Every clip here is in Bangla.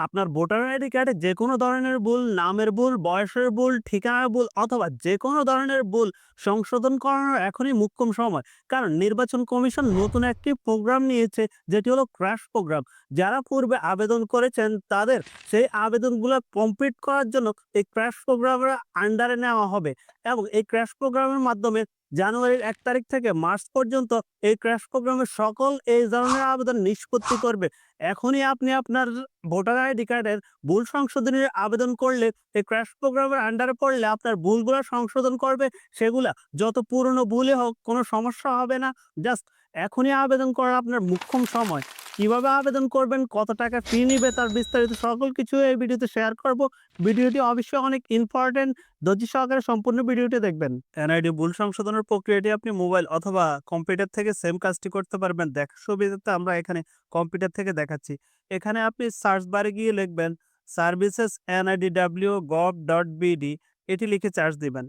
আপনার ভোটার আইডি কার্ডে যে কোনো ধরনের ভুল, নামের ভুল, বয়সের ভুল, ঠিকানার ভুল অথবা যে কোনো ধরনের ভুল সংশোধন করানোর এখনই মোক্ষম সময়। কারণ নির্বাচন কমিশন নতুন একটি প্রোগ্রাম নিয়েছে যেটি হলো ক্র্যাশ প্রোগ্রাম। যারা পূর্বে আবেদন করেছেন তাদের সেই আবেদনগুলো কমপ্লিট করার জন্য এই ক্র্যাশ প্রোগ্রামের আন্ডারে নেওয়া হবে এবং এই ক্র্যাশ প্রোগ্রামের মাধ্যমে জানুয়ারির এক তারিখ থেকে মার্চ পর্যন্ত এই ক্র্যাশ প্রোগ্রামের সকল এই ধরনের আবেদন নিষ্পত্তি করবে। এখনই আপনি আপনার ভোটার আইডি কার্ডের ভুল সংশোধনের আবেদন করলে, এই ক্র্যাশ প্রোগ্রামের আন্ডারে পড়লে আপনার ভুলগুলো সংশোধন করবে। সেগুলা যত পুরনো ভুলে হোক, কোনো সমস্যা হবে না। জাস্ট এখনই আবেদন করার আপনার মুখ্যম সময়। কীভাবে আবেদন করবেন, কত টাকা ফি নিবে, তার বিস্তারিত সকল কিছু এই ভিডিওতে শেয়ার করব। ভিডিওটি অবশ্যই অনেক ইম্পর্টেন্ট ধৈর্য সহকারে সম্পূর্ণ ভিডিওটি দেখবেন। এনআইডি ভুল সংশোধনের প্রক্রিয়াটি আপনি মোবাইল অথবা কম্পিউটার থেকে সেম কাজটি করতে পারবেন। দেখার সুবিধাতে আমরা এখানে কম্পিউটার থেকে দেখাচ্ছি। এখানে আপনি সার্চ বারে গিয়ে লিখবেন services NIDW gov dot BD এটি লিখে চার্জ দিবেন।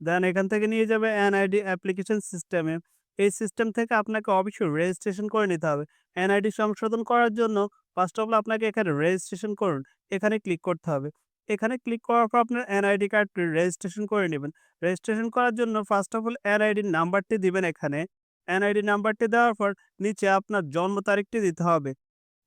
দেন এখান থেকে নিয়ে যাবে এনআইডি অ্যাপ্লিকেশন সিস্টেমে এই সিস্টেম থেকে আপনাকে অবশ্যই রেজিস্ট্রেশন করে নিতে হবে। এনআইডি সংশোধন করার জন্য ফার্স্ট অফ অল আপনাকে এখানে রেজিস্ট্রেশন করুন, এখানে ক্লিক করতে হবে। এখানে ক্লিক করার পর আপনার এনআইডি কার্ডটি রেজিস্ট্রেশন করে নেবেন। রেজিস্ট্রেশন করার জন্য ফার্স্ট অফ অল এনআইডির নাম্বারটি দিবেন এখানে। এনআইডি নাম্বারটি দেওয়ার পর নিচে আপনার জন্ম তারিখটি দিতে হবে।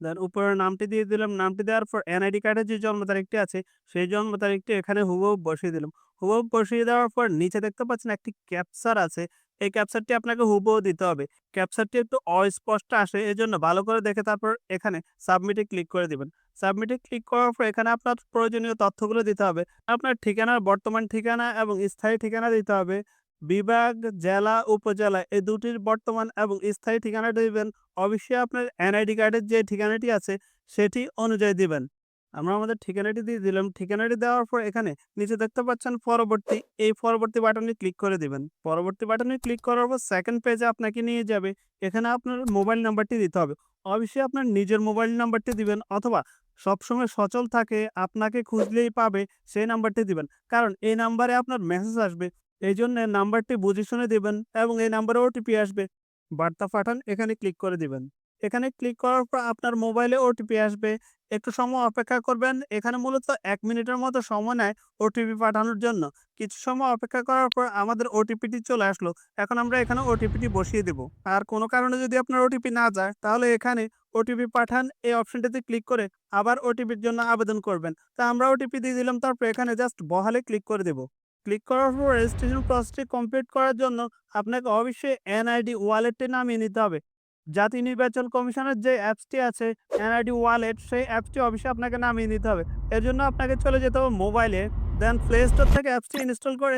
দেন উপরের নামটি দিয়ে দিলাম। নামটি দেওয়ার পর এনআইডি কার্ডের যে জন্ম তারিখটি আছে, সেই জন্ম তারিখটি এখানে হুবহু বসিয়ে দিলাম। হুবহু বসিয়ে দেওয়ার পর নিচে দেখতে পাচ্ছেন একটি ক্যাপচার আছে। এই ক্যাপচারটি আপনাকে হুবহু দিতে হবে। ক্যাপচারটি একটু অস্পষ্ট আসে, এজন্য ভালো করে দেখে তারপর এখানে সাবমিটে ক্লিক করে দিবেন। সাবমিটে ক্লিক করার পর এখানে আপনার প্রয়োজনীয় তথ্যগুলো দিতে হবে। আপনার ঠিকানার বর্তমান ঠিকানা এবং স্থায়ী ঠিকানা দিতে হবে। বিভাগ, জেলা, উপজেলা এই দুটির বর্তমান এবং স্থায়ী ঠিকানাটা দিবেন। অবশ্যই আপনার এনআইডি কার্ডের যে ঠিকানাটি আছে, সেটি অনুযায়ী দিবেন। আমরা আমাদের ঠিকানাটি দিয়ে দিলাম। ঠিকানাটি দেওয়ার পর এখানে নিচে দেখতে পাচ্ছেন পরবর্তী, এই পরবর্তী বাটনে ক্লিক করে দিবেন। পরবর্তী বাটনে ক্লিক করার পর সেকেন্ড পেজে আপনাকে নিয়ে যাবে। এখানে আপনার মোবাইল নাম্বারটি দিতে হবে। অবশ্যই আপনার নিজের মোবাইল নাম্বারটি দিবেন অথবা সবসময় সচল থাকে, আপনাকে খুঁজলেই পাবে, সেই নাম্বারটি দিবেন। কারণ এই নাম্বারে আপনার মেসেজ আসবে। এই জন্য নাম্বারটি বুঝে শুনে দিবেন এবং এই নাম্বারে ওটিপি আসবে। বার্তা পাঠান, এখানে ক্লিক করে দিবেন। এখানে ক্লিক করার পর আপনার মোবাইলে ওটিপি আসবে। একটু সময় অপেক্ষা করবেন। এখানে মূলত এক মিনিটের মতো সময় নেয় ওটিপি পাঠানোর জন্য। কিছু সময় অপেক্ষা করার পর আমাদের ওটিপিটি চলে আসলো। এখন আমরা এখানে ওটিপিটি বসিয়ে দেব। আর কোনো কারণে যদি আপনার ওটিপি না যায়, তাহলে এখানে ওটিপি পাঠান। এই অপশনটিতে ক্লিক করে আবার ওটিপির জন্য আবেদন করবেন। তা আমরা ওটিপি দিয়ে দিলাম, তারপর এখানে জাস্ট বহালে ক্লিক করে দেব। ক্লিক করার পর রেজিস্ট্রেশন প্রসেসটি কমপ্লিট করার জন্য আপনাকে অবশ্যই এনআইডি ওয়ালেটটি নামিয়ে নিতে হবে। জাতীয় নির্বাচন কমিশনের যে অ্যাপসটি আছে এনআইডি ওয়ালেট, সেই অ্যাপসটি অবশ্যই আপনাকে নামিয়ে নিতে হবে। এর জন্য আপনাকে চলে যেতে হবে মোবাইলে, দেন প্লে স্টোর থেকে অ্যাপসটি ইনস্টল করে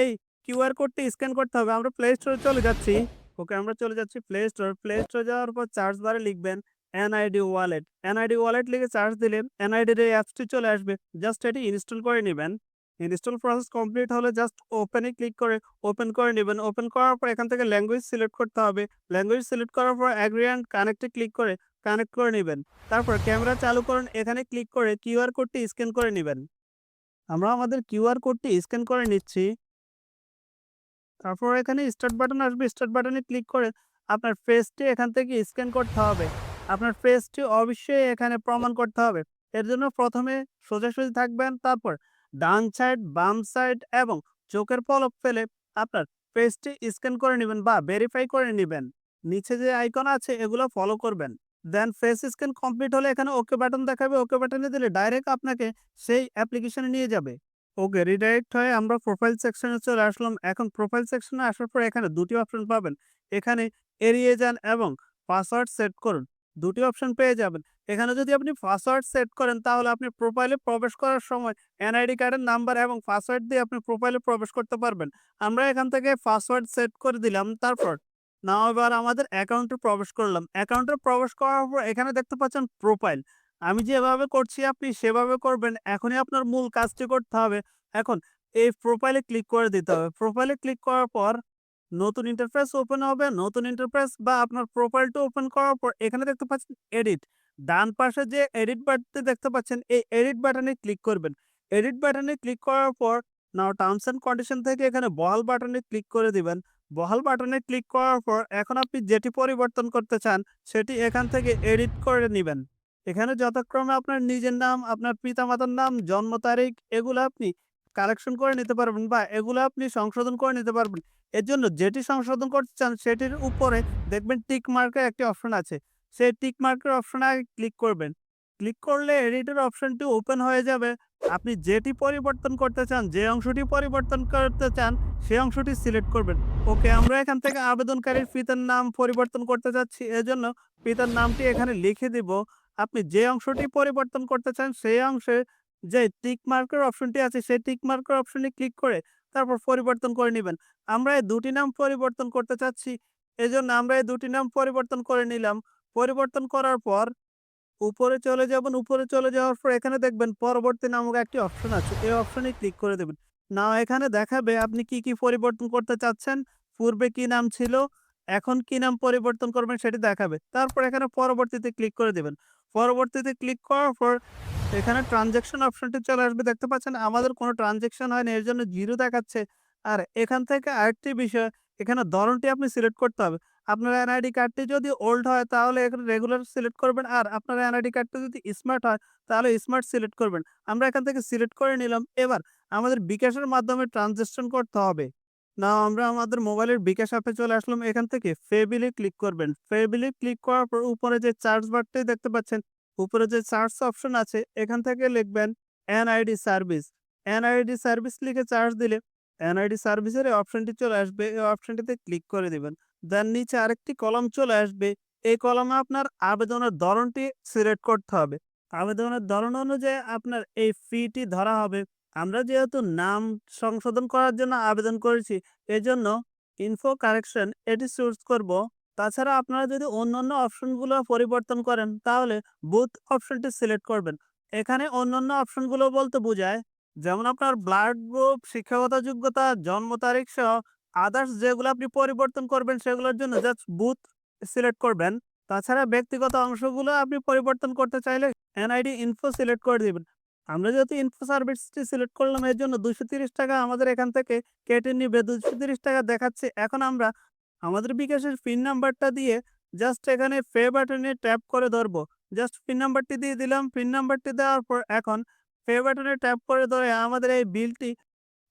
এই কিউআর কোডটি স্ক্যান করতে হবে। আমরা প্লে স্টোরে চলে যাচ্ছি। ওকে, আমরা চলে যাচ্ছি প্লে স্টোর। প্লে স্টোরে যাওয়ার পর চার্জ বারে লিখবেন এনআইডি ওয়ালেট। এনআইডি ওয়ালেট লিখে চার্জ দিলে এনআইডির এই অ্যাপসটি চলে আসবে। জাস্ট এটি ইনস্টল করে নেবেন। ইনস্টল প্রসেস কমপ্লিট হলে জাস্ট ওপেনে ক্লিক করে ওপেন করে নেবেন। ওপেন করার পর এখান থেকে ল্যাঙ্গুয়েজ সিলেক্ট করতে হবে। ল্যাঙ্গুয়েজ সিলেক্ট করার পর অ্যাগ্রি অ্যান্ড কানেক্টে ক্লিক করে কানেক্ট করে নেবেন। তারপর ক্যামেরা চালু করুন, এখানে ক্লিক করে কিউআর কোডটি স্ক্যান করে নেবেন। আমরা আমাদের কিউআর কোডটি স্ক্যান করে নিচ্ছি। তারপর এখানে স্টার্ট বাটন আসবে স্টার্ট বাটনে ক্লিক করে আপনার ফেসটি এখান থেকে স্ক্যান করতে হবে। আপনার ফেসটি অবশ্যই এখানে প্রমাণ করতে হবে। এর জন্য প্রথমে সোজাসুজি থাকবেন, তারপর ডান সাইড, বাম সাইড এবং চোখের পলক ফেলে আপনার ফেসটি স্ক্যান করে নেবেন বা ভেরিফাই করে নেবেন। নিচে যে আইকন আছে, এগুলো ফলো করবেন। দেন ফেস স্ক্যান কমপ্লিট হলে এখানে ওকে বাটন দেখাবে। ওকে বাটনে দিলে ডাইরেক্ট আপনাকে সেই অ্যাপ্লিকেশনে নিয়ে যাবে। ওকে রিডাইরেক্ট হয়ে আমরা প্রোফাইল সেকশনে চলে আসলাম। এখন প্রোফাইল সেকশনে আসার পর এখানে দুটি অপশন পাবেন। এখানে এড়িয়ে যান এবং পাসওয়ার্ড সেট করুন। দুটি অপশন পেয়ে যাবেন। এখানে যদি আপনি পাসওয়ার্ড সেট করেন, তাহলে আপনি প্রোফাইলে প্রবেশ করার সময় এনআইডি কার্ডের নাম্বার এবং পাসওয়ার্ড দিয়ে আপনি প্রোফাইলে প্রবেশ করতে পারবেন। আমরা এখান থেকে পাসওয়ার্ড সেট করে দিলাম, তারপর না এবার আমাদের অ্যাকাউন্টে প্রবেশ করলাম। অ্যাকাউন্টে প্রবেশ করার পর এখানে দেখতে পাচ্ছেন প্রোফাইল আমি যেভাবে করছি আপনি সেভাবে করবেন, এখনই আপনার মূল কাজটি করতে হবে। এখন এই প্রোফাইলে ক্লিক করে দিতে হবে। প্রোফাইলে ক্লিক করার পর নতুন ইন্টারফেস ওপেন হবে নতুন ইন্টারফেস বা আপনার প্রোফাইলটা ওপেন করার পর এখানে দেখতে পাচ্ছেন এডিট ডান পাশে যে এডিট বাটনটি দেখতে পাচ্ছেন এই এডিট বাটনে ক্লিক করবেন। এডিট বাটনে ক্লিক করার পর নাও টার্মস অ্যান্ড কন্ডিশন থেকে এখানে বহাল বাটনে ক্লিক করে দিবেন। বহাল বাটনে ক্লিক করার পর এখন আপনি যেটি পরিবর্তন করতে চান সেটি এখান থেকে এডিট করে নেবেন। এখানে যথাক্রমে আপনার নিজের নাম, আপনার পিতামাতার নাম, জন্ম তারিখ এগুলো আপনি কারেকশন করে নিতে পারবেন বা এগুলো আপনি সংশোধন করে নিতে পারবেন। এর জন্য যেটি সংশোধন করতে চান সেটির উপরে দেখবেন টিক মার্কের একটি অপশন আছে। সেই টিক মার্কের অপশনে ক্লিক করবেন। ক্লিক করলে এডিটের অপশনটি ওপেন হয়ে যাবে। আপনি যেটি পরিবর্তন করতে চান, যে অংশটি পরিবর্তন করতে চান সেই অংশটি সিলেক্ট করবেন। ওকে আমরা এখান থেকে আবেদনকারীর পিতার নাম পরিবর্তন করতে চাচ্ছি। এজন্য পিতার নামটি এখানে লিখে দিব। আপনি যে অংশটি পরিবর্তন করতে চান সেই অংশে যে টিক মার্কের অপশনটি আছে সেই টিক মার্কের অপশনে ক্লিক করে তারপর পরিবর্তন করে নেবেন আমরা এই দুটি নাম পরিবর্তন করতে চাচ্ছি। এজন্য আমরা এই দুটি নাম পরিবর্তন করে নিলাম। পরিবর্তন করার পর উপরে চলে যাবেন। উপরে চলে যাওয়ার পর এখানে দেখবেন পরবর্তী নামক একটি অপশন আছে। এই অপশনে ক্লিক করে দেবেন। নাও এখানে দেখাবে আপনি কি, কি পরিবর্তন করতে চাচ্ছেন। পূর্বে কি নাম ছিল, এখন কি নাম পরিবর্তন করবেন সেটি দেখাবে। তারপর এখানে পরবর্তীতে ক্লিক করে দিবেন। পরবর্তীতে ক্লিক করার পর এখানে ট্রান্সেকশন অপশনটি চলে আসবে। দেখতে পাচ্ছেন, আমাদের কোনো ট্রান্সেকশন হয়নি, এর জন্য জিরো দেখাচ্ছে। আর এখান থেকে আরেকটি বিষয়, এখানে ধরনটি আপনি সিলেক্ট করতে হবে। আপনার এনআইডি কার্ডটি যদি ওল্ড হয়, তাহলে এখানে রেগুলার সিলেক্ট করবেন। আর আপনার এনআইডি কার্ডটা যদি স্মার্ট হয়, তাহলে স্মার্ট সিলেক্ট করবেন। আমরা এখান থেকে সিলেক্ট করে নিলাম। এবার আমাদের বিকাশের মাধ্যমে ট্রান্সেকশন করতে হবে। নাও আমরা আমাদের মোবাইলের বিকাশ অ্যাপে চলে আসলাম। এখান থেকে পে বিলে ক্লিক করবেন। পে বিলে ক্লিক করার পর উপরে যে চার্জ বারটি দেখতে পাচ্ছেন, উপরে যে চার্জ অপশন আছে এখান থেকে লিখবেন এনআইডি সার্ভিস। এনআইডি সার্ভিস লিখে চার্জ দিলে এনআইডি সার্ভিসের এই অপশনটি চলে আসবে। এই অপশনটিতে ক্লিক করে দিবেন। দেন নিচে আরেকটি কলম চলে আসবে। এই কলমে আপনার আবেদনের ধরনটি সিলেক্ট করতে হবে। আবেদনের ধরন অনুযায়ী আপনার এই ফিটি ধরা হবে। আমরা যেহেতু নাম সংশোধন করার জন্য আবেদন করেছি এজন্য ইনফো কারেকশন এটি চুজ করব। তাছাড়া আপনারা যদি অন্যান্য অপশনগুলো পরিবর্তন করেন তাহলে বুথ অপশনটি সিলেক্ট করবেন। এখানে অন্যান্য অপশনগুলো বলতে বোঝায় যেমন আপনার ব্লাড গ্রুপ, শিক্ষাগত যোগ্যতা, জন্ম তারিখ সহ আদার্স যেগুলো আপনি পরিবর্তন করবেন সেগুলোর জন্য জাস্ট বুথ সিলেক্ট করবেন। তাছাড়া ব্যক্তিগত অংশগুলো আপনি পরিবর্তন করতে চাইলে এনআইডি ইনফো সিলেক্ট করে দিবেন। আমরা যেহেতু ইনফো সার্ভিসটি সিলেক্ট করলাম, এর জন্য ৳230 আমাদের এখান থেকে কেটে নিবে। ৳230 দেখাচ্ছে। এখন আমরা আমাদের বিকাশের পিন নাম্বারটা দিয়ে জাস্ট এখানে পে বাটনে ট্যাপ করে ধরবো। জাস্ট পিন নাম্বারটি দিয়ে দিলাম। পিন নাম্বারটি দেওয়ার পর এখন পে বাটনে ট্যাপ করে ধরে আমাদের এই বিলটি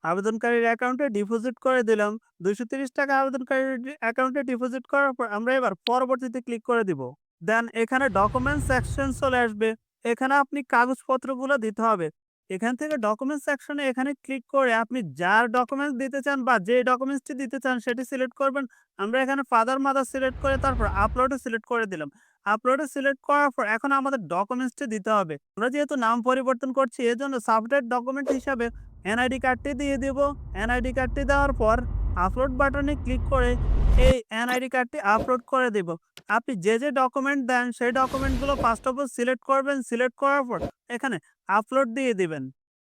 আবেদনকারীর অ্যাকাউন্টে ডিপোজিট করে দিলাম। ৳230 আবেদনকারীর অ্যাকাউন্টে ডিপোজিট করার পর আমরা এবার পরবর্তীতে ক্লিক করে দিব। দেন এখানে ডকুমেন্টস সেকশন চলে আসবে। এখানে আপনি কাগজপত্রগুলো দিতে হবে। এখান থেকে ডকুমেন্টস সেকশনে এখানে ক্লিক করে আপনি যার ডকুমেন্টস দিতে চান বা যে ডকুমেন্টসটি দিতে চান সেটি সিলেক্ট করবেন। আমরা এখানে ফাদার মাদার সিলেক্ট করে তারপর আপলোডে সিলেক্ট করে দিলাম। আপলোডে সিলেক্ট করার পর এখন আমাদের ডকুমেন্টসটি দিতে হবে। আমরা যেহেতু নাম পরিবর্তন করছি, এজন্য সাবজেক্ট ডকুমেন্ট হিসাবে এনআইডি কার্ডটি দিয়ে দিব। এনআইডি কার্ডটি দেওয়ার পর আপলোড বাটনে ক্লিক করে এই এনআইডি কার্ডটি আপলোড করে দিব। আপনি যে, যে ডকুমেন্ট দেন সেই ডকুমেন্টগুলো ফার্স্ট অফ অল সিলেক্ট করবেন। সিলেক্ট করার পর এখানে আপলোড দিয়ে দিবেন।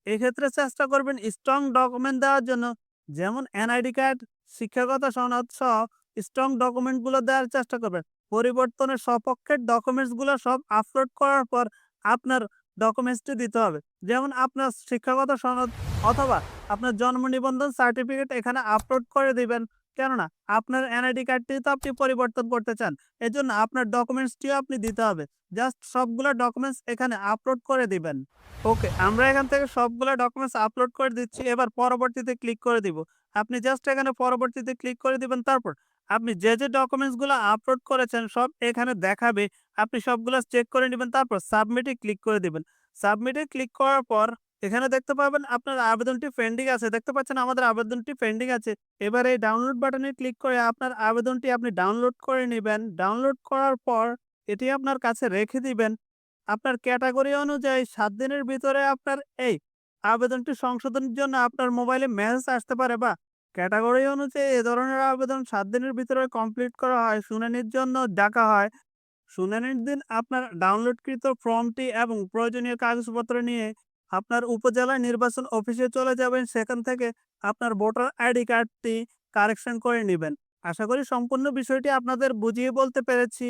এক্ষেত্রে চেষ্টা করবেন স্ট্রং ডকুমেন্ট দেওয়ার জন্য যেমন এনআইডি কার্ড, শিক্ষাগত সনদ সহ স্ট্রং ডকুমেন্টগুলো দেওয়ার চেষ্টা করবেন। পরিবর্তনের সপক্ষের ডকুমেন্টসগুলো সব আপলোড করার পর আপনার ডকুমেন্টসটি দিতে হবে। যেমন আপনার শিক্ষাগত সনদ অথবা আপনার জন্ম নিবন্ধন সার্টিফিকেট এখানে আপলোড করে দিবেন। কেননা আপনার এনআইডি কার্ডটি তো আপনি পরিবর্তন করতে চান। এজন্য আপনার ডকুমেন্টসটিও আপনি দিতে হবে। জাস্ট সবগুলা ডকুমেন্টস এখানে আপলোড করে দিবেন। ওকে, আমরা এখান থেকে সবগুলা ডকুমেন্টস আপলোড করে দিচ্ছি। এবার পরবর্তীতে ক্লিক করে দিব। আপনি জাস্ট এখানে পরবর্তীতে ক্লিক করে দিবেন। তারপর আপনি যে, যে ডকুমেন্টসগুলো আপলোড করেছেন সব এখানে দেখাবে। আপনি সবগুলা চেক করে নিবেন। তারপর সাবমিটে ক্লিক করে দিবেন। সাবমিটে ক্লিক করার পর এখানে দেখতে পাবেন আপনার আবেদনটি পেন্ডিং আছে। দেখতে পাচ্ছেন আমাদের আবেদনটি পেন্ডিং আছে। এবার এই ডাউনলোড বাটনে ক্লিক করে আপনার আবেদনটি আপনি ডাউনলোড করে নিবেন। ডাউনলোড করার পর এটি আপনার কাছে রেখে দিবেন। আপনার ক্যাটাগরি অনুযায়ী সাত দিনের ভিতরে আপনার এই আবেদনটি সংশোধনের জন্য আপনার মোবাইলে মেসেজ আসতে পারে বা ক্যাটাগরি অনুযায়ী এ ধরনের আবেদন সাত দিনের ভিতরে কমপ্লিট করা হয়। শুনানির জন্য ডাকা হয়। শুনানির দিন আপনার ডাউনলোডকৃত ফর্মটি এবং প্রয়োজনীয় কাগজপত্র নিয়ে আপনার উপজেলা নির্বাচন অফিসে চলে যাবেন। সেখান থেকে আপনার ভোটার আইডি কার্ডটি কারেকশন করে নেবেন আশা করি সম্পূর্ণ বিষয়টি আপনাদের বুঝিয়ে বলতে পেরেছি।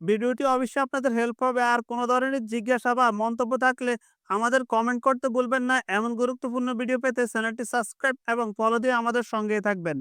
ভিডিওটি অবশ্যই আপনাদের হেল্প হবে। আর কোনো ধরনের জিজ্ঞাসা বা মন্তব্য থাকলে আমাদের কমেন্ট করতে ভুলবেন না। এমন গুরুত্বপূর্ণ ভিডিও পেতে চ্যানেলটি সাবস্ক্রাইব এবং ফলো দিয়ে আমাদের সঙ্গেই থাকবেন।